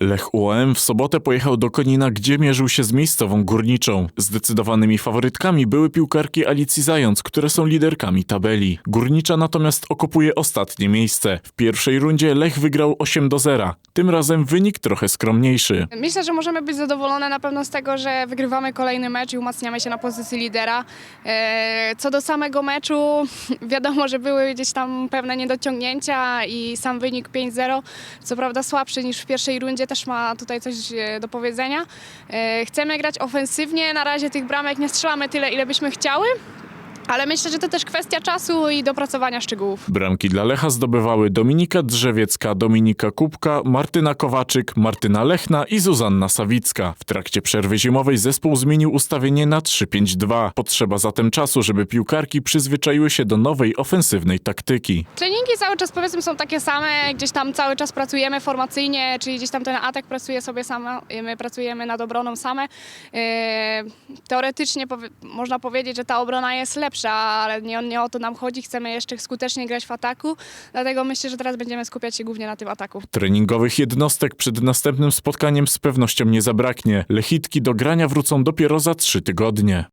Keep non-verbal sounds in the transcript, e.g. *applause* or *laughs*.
Lech UOM w sobotę pojechał do Konina, gdzie mierzył się z miejscową górniczą. Zdecydowanymi faworytkami były piłkarki Alicji Zając, które są liderkami tabeli. Górnicza natomiast okupuje ostatnie miejsce. W pierwszej rundzie Lech wygrał 8 do 0. Tym razem wynik trochę skromniejszy. Myślę, że możemy być zadowolone na pewno z tego, że wygrywamy kolejny mecz i umacniamy się na pozycji lidera. E, Co do samego meczu, *laughs* wiadomo, że były gdzieś tam pewne niedociągnięcia i sam wynik 5-0, co prawda słabszy niż w pierwszej rundzie, też ma tutaj coś e, do powiedzenia. E, Chcemy grać ofensywnie, na razie tych bramek nie strzelamy tyle, ile byśmy chciały, ale myślę, że to też kwestia czasu i dopracowania szczegółów. Bramki dla Lecha zdobywały Dominika Drzewiecka, Dominika Kubka, Martyna Kowaczyk, Martyna Lechna i Zuzanna Sawicka. W trakcie przerwy zimowej zespół zmienił ustawienie na 3-5-2. Potrzeba zatem czasu, żeby piłkarki przyzwyczaiły się do nowej ofensywnej taktyki. Treningi cały czas powiedzmy są takie same, gdzieś tam cały czas pracujemy formacyjnie, czyli gdzieś tam ten atak pracuje sobie sama, my pracujemy nad obroną same. Yy, Teoretycznie można powiedzieć, że ta obrona jest lepsza, ale nie, nie o to nam chodzi, chcemy jeszcze skutecznie grać w ataku, dlatego myślę, że teraz będziemy skupiać się głównie na tym ataku. Treningowych jednostek przed następnym spotkaniem z pewnością nie zabraknie. Lechitki do grania wrócą dopiero za trzy tygodnie.